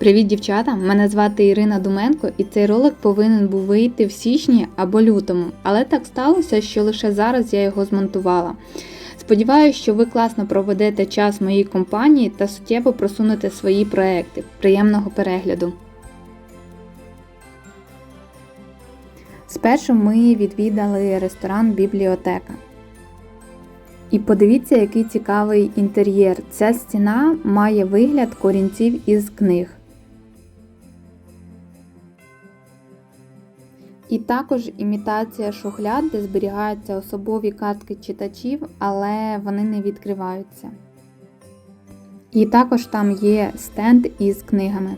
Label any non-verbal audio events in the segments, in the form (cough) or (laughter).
Привіт, дівчата! Мене звати Ірина Думенко, і цей ролик повинен був вийти в січні або лютому, але так сталося, що лише зараз я його змонтувала. Сподіваюся, що ви класно проведете час в моїй компанії та суттєво просунете свої проекти. Приємного перегляду! Спершу ми відвідали ресторан Бібліотека. І подивіться, який цікавий інтер'єр. Ця стіна має вигляд корінців із книг. І також імітація шухляд, де зберігаються особові картки читачів, але вони не відкриваються. І також там є стенд із книгами.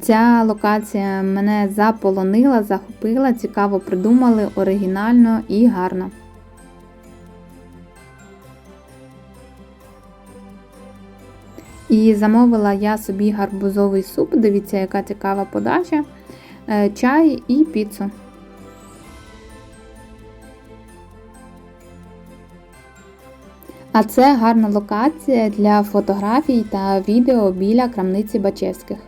Ця локація мене заполонила, захопила, цікаво придумали, оригінально і гарно. І замовила я собі гарбузовий суп. Дивіться, яка цікава подача, е, чай і піцу. А це гарна локація для фотографій та відео біля крамниці Бачевських.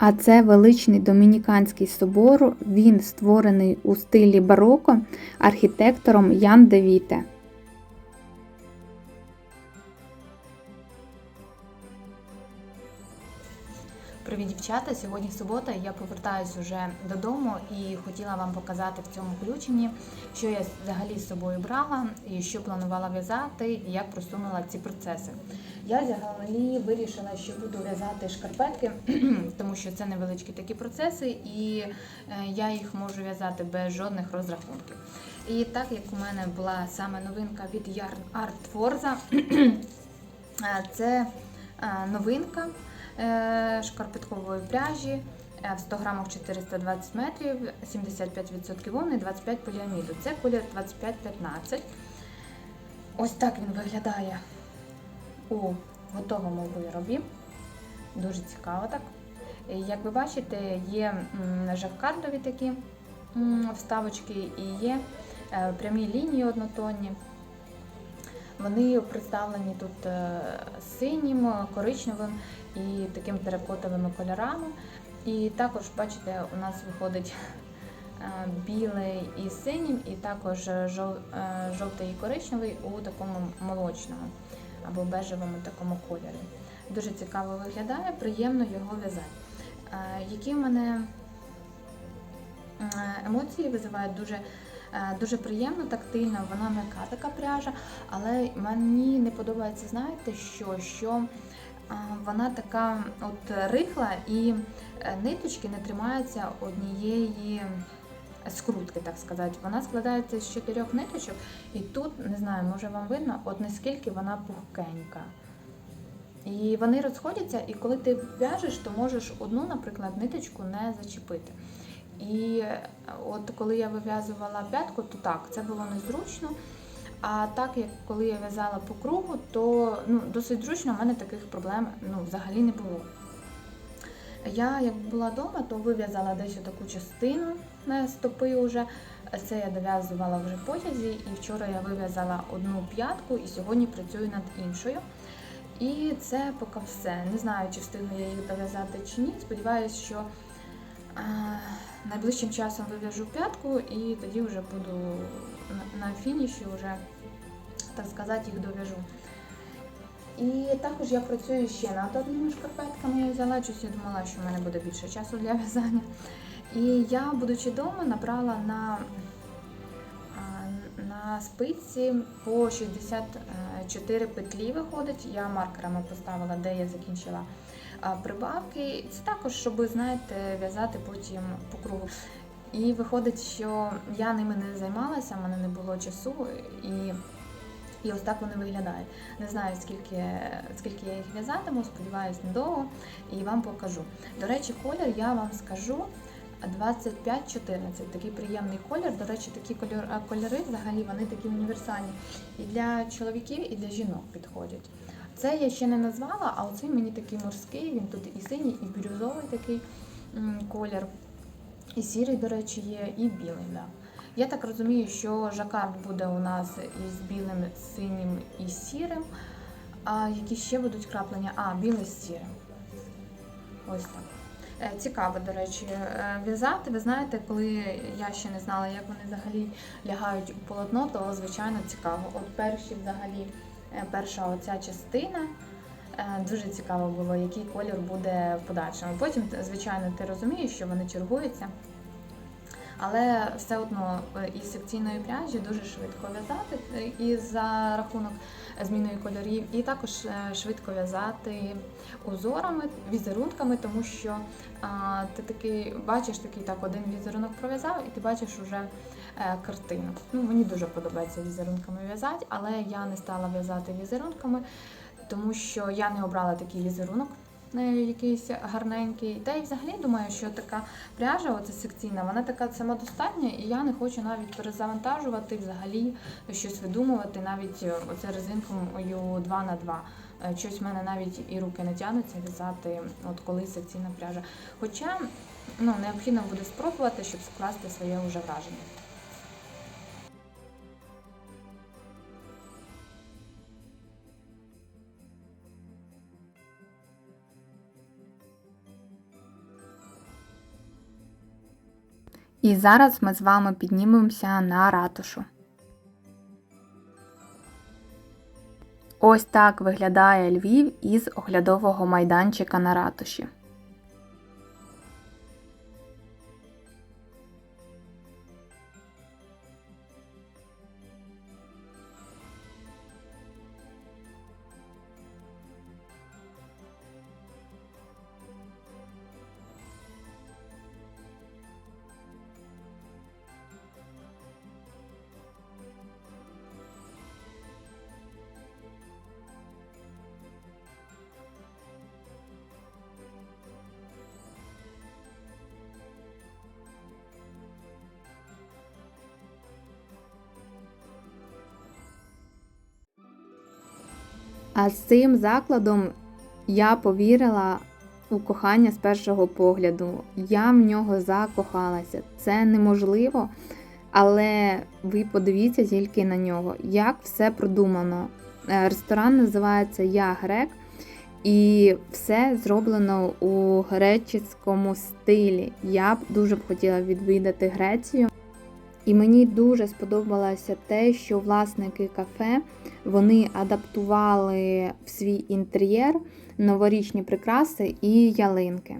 А це величний домініканський собор. Він створений у стилі бароко архітектором Ян Девіте. Привіт, дівчата! Сьогодні субота, я повертаюсь уже додому і хотіла вам показати в цьому включенні, що я взагалі з собою брала і що планувала в'язати, і як просунула ці процеси. Я взагалі вирішила, що буду в'язати шкарпетки, (clears throat) тому що це невеличкі такі процеси, і е, я їх можу в'язати без жодних розрахунків. І так як у мене була саме новинка від Yarn Art Forza, (clears throat) е, це е, новинка шкарпеткової пряжі в 100 грамах 420 метрів, 75% вовни, 25 поліаміду. Це колір 25-15. Ось так він виглядає у готовому виробі. Дуже цікаво так. Як ви бачите, є жаккардові такі вставочки і є е, прямі лінії однотонні. Вони представлені тут е, синім, коричневим і таким теракотовими кольорами. І також, бачите, у нас виходить е, білий і синім, і також жов- жовтий і коричневий у такому молочному або бежевому такому кольорі. Дуже цікаво виглядає, приємно його в'язати. Е, Які в мене е, емоції визивають дуже. Е, Дуже приємно, тактильно, вона м'яка така пряжа, але мені не подобається, знаєте, що, що вона така от рихла і ниточки не тримаються однієї скрутки, так сказати. Вона складається з чотирьох ниточок, і тут, не знаю, може вам видно, от наскільки вона пухкенька. І вони розходяться, і коли ти в'яжеш, то можеш одну, наприклад, ниточку не зачепити. І от коли я вив'язувала п'ятку, то так, це було незручно. А так як коли я в'язала по кругу, то ну, досить зручно, в мене таких проблем ну, взагалі не було. Я як була вдома, то вив'язала десь таку частину на стопи вже. Це я дов'язувала вже потязі, і вчора я вив'язала одну п'ятку і сьогодні працюю над іншою. І це поки все. Не знаю, чи встигну я їх дов'язати чи ні. Сподіваюсь, що а, найближчим часом вив'яжу п'ятку і тоді вже буду на, на фініші вже, так сказати, їх дов'яжу. І також я працюю ще над одними шкарпетками. Я взяла щось, я думала, що в мене буде більше часу для в'язання. І я, будучи вдома, набрала на, на спиці по 64 петлі виходить. Я маркерами поставила, де я закінчила прибавки. Це також, щоб, знаєте, в'язати потім по кругу. І виходить, що я ними не займалася, в мене не було часу. І і ось так вони виглядають. Не знаю, скільки, скільки я їх в'язатиму, сподіваюсь, недовго, і вам покажу. До речі, колір я вам скажу. 2514. Такий приємний колір. До речі, такі кольор- кольори взагалі вони такі універсальні. І для чоловіків, і для жінок підходять. Це я ще не назвала, а оцей мені такий морський, він тут і синій, і бірюзовий такий колір. І сірий, до речі, є, і білий. Да. Я так розумію, що жакард буде у нас із білим, синім і сірим. А які ще будуть краплення? А, білий з сірим. Ось так. Е, Цікаво, до речі, е, в'язати. Ви знаєте, коли я ще не знала, як вони взагалі лягають у полотно, то звичайно цікаво. От перші взагалі, е, перша оця частина. Дуже цікаво було, який колір буде в подальшому. Потім, звичайно, ти розумієш, що вони чергуються. Але все одно е, із секційної пряжі дуже швидко в'язати е, і за рахунок зміною кольорів, і також е, швидко в'язати узорами, візерунками, тому що а, ти такий бачиш такий так один візерунок пров'язав, і ти бачиш уже картину. Ну, мені дуже подобається візерунками в'язати, але я не стала в'язати візерунками, тому що я не обрала такий візерунок. Якийсь гарненький. Та й взагалі думаю, що така пряжа, оця секційна, вона така самодостатня, і я не хочу навіть перезавантажувати, взагалі щось видумувати, навіть е, оце резинкою 2 на 2 Е, Щось в мене навіть і руки не тягнуться в'язати, от коли секційна пряжа. Хоча ну, необхідно буде спробувати, щоб скласти своє уже враження. І зараз ми з вами піднімемося на ратушу. Ось так виглядає Львів із оглядового майданчика на ратуші. А з цим закладом я повірила у кохання з першого погляду. Я в нього закохалася. Це неможливо, але ви подивіться тільки на нього, як все продумано. Е, Ресторан називається Я Грек, і все зроблено у греческому стилі. Я б дуже б хотіла відвідати Грецію. І мені дуже сподобалося те, що власники кафе вони адаптували в свій інтер'єр новорічні прикраси і ялинки.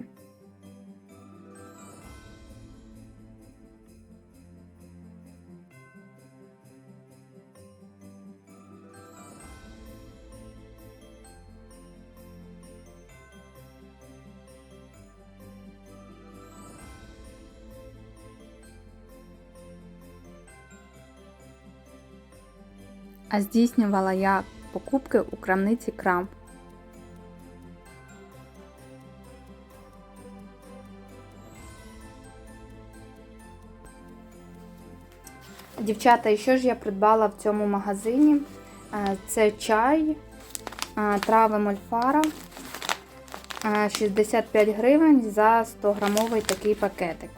А здійснювала я покупки у крамниці крам. Дівчата, і що ж я придбала в цьому магазині? Е, Це чай, е, трави мольфара, е, 65 гривень за 100 грамовий такий пакетик.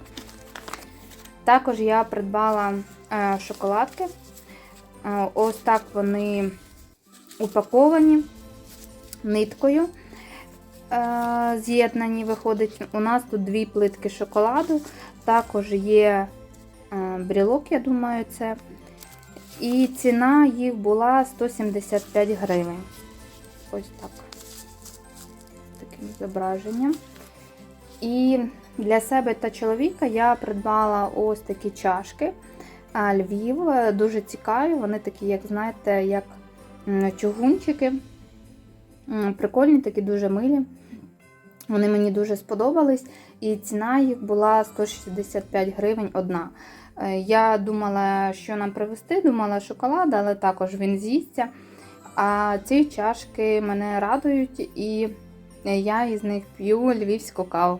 Також я придбала е, шоколадки. Ось так вони упаковані ниткою. З'єднані виходить. У нас тут дві плитки шоколаду, також є брілок, я думаю, це. І ціна їх була 175 гривень. Ось так. Таким зображенням. І для себе та чоловіка я придбала ось такі чашки. А Львів е, дуже цікаві. Вони такі, як знаєте, як чугунчики. Прикольні, такі дуже милі. Вони мені дуже сподобались, і ціна їх була 165 гривень одна. Е, Я думала, що нам привезти, думала шоколад, але також він з'їсться. А ці чашки мене радують, і я із них п'ю львівську каву.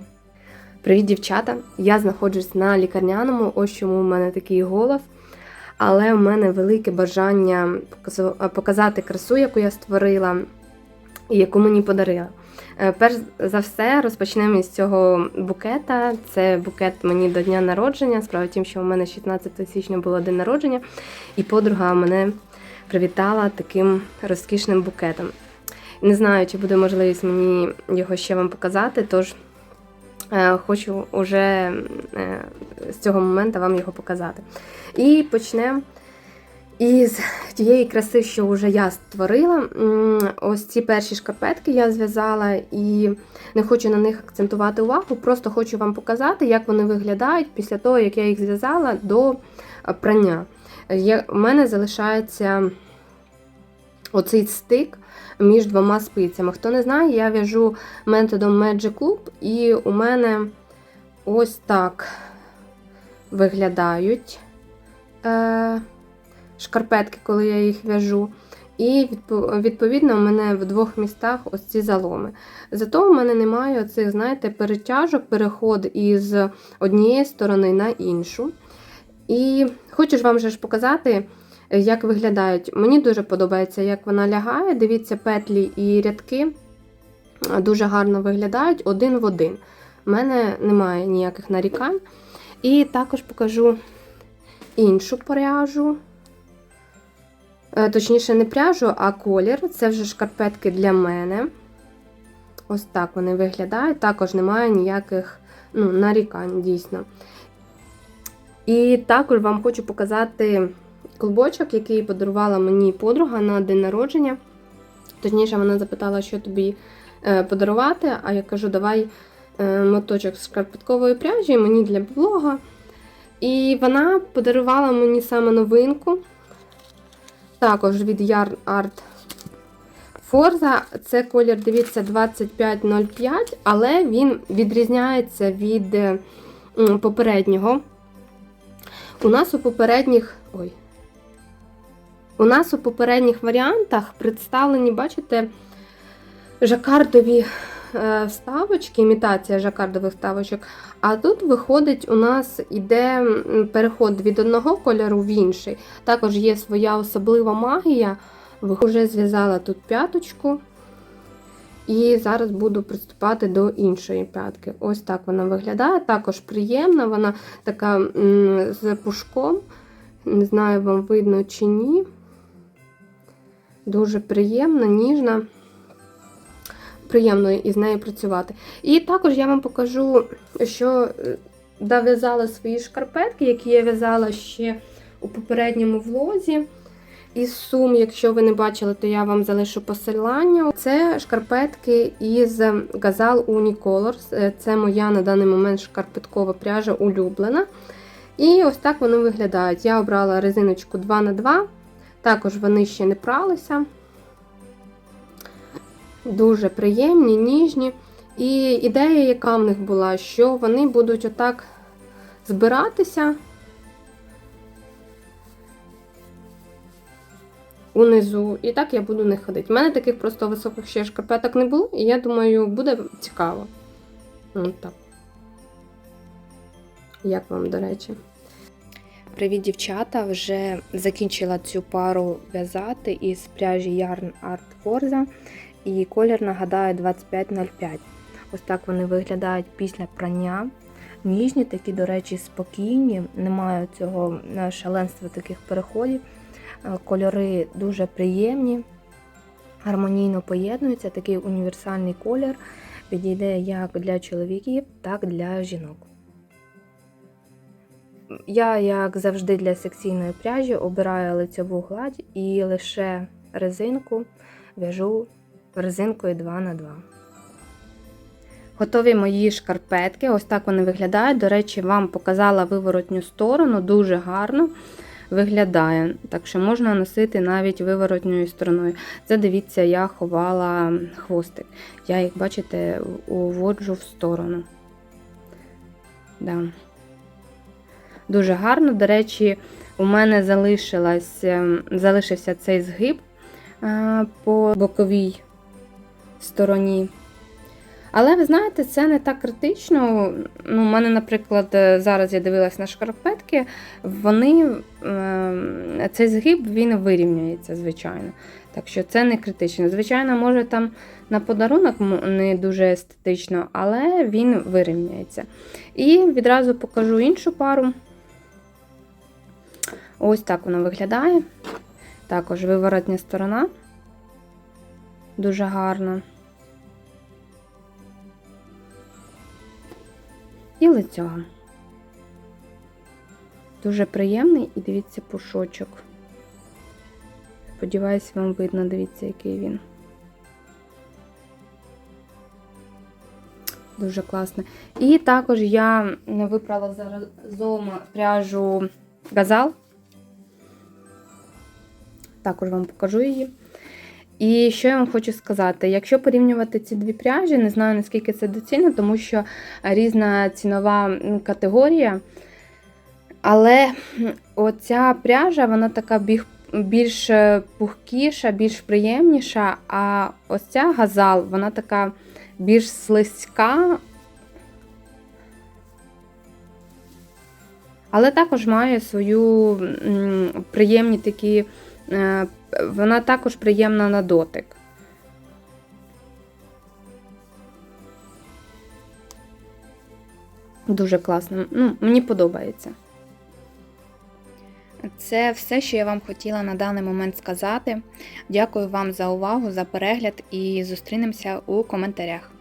Привіт, дівчата! Я знаходжусь на лікарняному, ось чому у мене такий голос. Але у мене велике бажання показати красу, яку я створила і яку мені подарила. Е, Перш за все, розпочнемо із цього букета. Це букет мені до дня народження. Справа в тім, що у мене 16 січня було день народження, і подруга мене привітала таким розкішним букетом. Не знаю, чи буде можливість мені його ще вам показати, тож хочу уже е, з цього моменту вам його показати. І почнемо із тієї краси, що вже я створила. Ось ці перші шкарпетки я зв'язала і не хочу на них акцентувати увагу, просто хочу вам показати, як вони виглядають після того, як я їх зв'язала до е, прання. У мене залишається оцей стик між двома спицями. Хто не знає, я в'яжу методом Magic Loop, і у мене ось так виглядають е, шкарпетки, коли я їх в'яжу. І відповідно у мене в двох містах ось ці заломи. Зато у мене немає оцих, знаєте, перетяжок, переход із однієї сторони на іншу. І хочу ж вам же ж показати, як виглядають. Мені дуже подобається, як вона лягає. Дивіться, петлі і рядки дуже гарно виглядають один в один. У мене немає ніяких нарікань. І також покажу іншу пряжу. Е, Точніше, не пряжу, а колір. Це вже шкарпетки для мене. Ось так вони виглядають. Також немає ніяких ну, нарікань, дійсно. І також вам хочу показати клубочок, який подарувала мені подруга на день народження. Точніше, вона запитала, що тобі е, подарувати, а я кажу, давай е, моточок з шкарпеткової пряжі мені для блога. І вона подарувала мені саме новинку. Також від Yarn Art Forza. Це колір, дивіться, 2505, але він відрізняється від попереднього. У нас у попередніх. Ой. У нас у попередніх варіантах представлені, бачите, жакардові е, вставочки, імітація жакардових вставочок. А тут виходить, у нас іде переход від одного кольору в інший. Також є своя особлива магія. Вже зв'язала тут п'яточку. І зараз буду приступати до іншої п'ятки. Ось так вона виглядає. Також приємна, вона така з пушком. Не знаю, вам видно чи ні. Дуже приємна, ніжна. Приємно із нею працювати. І також я вам покажу, що е, дов'язала свої шкарпетки, які я в'язала ще у попередньому влозі. Із сум, якщо ви не бачили, то я вам залишу посилання. Це шкарпетки із Gazal Unicolors. Е, Це моя на даний момент шкарпеткова пряжа улюблена. І ось так вони виглядають. Я обрала резиночку 2х2, також вони ще не пралися. Дуже приємні, ніжні. І ідея, яка в них була, що вони будуть отак збиратися унизу, і так я буду не ходити. У мене таких просто високих ще шкарпеток не було, і я думаю, буде цікаво. От так. Як вам, до речі? Привіт, дівчата! Вже закінчила цю пару в'язати із пряжі Yarn Art Forza. І колір, нагадаю, 2505. Ось так вони виглядають після прання. Ніжні, такі, до речі, спокійні, немає цього е, шаленства таких переходів. Е, Кольори дуже приємні, гармонійно поєднуються. Такий універсальний колір підійде як для чоловіків, так і для жінок. Я, як завжди, для секційної пряжі обираю лицьову гладь і лише резинку в'яжу резинкою 2х2. Готові мої шкарпетки. Ось так вони виглядають. До речі, вам показала виворотню сторону, дуже гарно виглядає. Так що можна носити навіть виворотньою стороною. Це дивіться, я ховала хвостик. Я їх, бачите, уводжу в сторону. Да. Дуже гарно. До речі, у мене залишилась, ем, залишився цей згиб е, по боковій стороні. Але ви знаєте, це не так критично. Ну, у мене, наприклад, е, зараз я дивилась на шкарпетки, вони е, цей згиб він вирівнюється, звичайно. Так що це не критично. Звичайно, може там на подарунок не дуже естетично, але він вирівняється. І відразу покажу іншу пару. Ось так воно виглядає. Також виворотня сторона. Дуже гарно. І лицьо. Дуже приємний і дивіться пушочок. Сподіваюсь, вам видно, дивіться, який він. Дуже класно. І також я вибрала заразом пряжу газал. Також вам покажу її. І що я вам хочу сказати? Якщо порівнювати ці дві пряжі, не знаю наскільки це доцільно, тому що різна цінова категорія. Але оця пряжа, вона така більш е, пухкіша, більш приємніша, а ось ця газал, вона така більш слизька. Але також має свою приємні такі. Е, Вона також приємна на дотик. Дуже класно. Ну, мені подобається. Це все, що я вам хотіла на даний момент сказати. Дякую вам за увагу, за перегляд і зустрінемося у коментарях.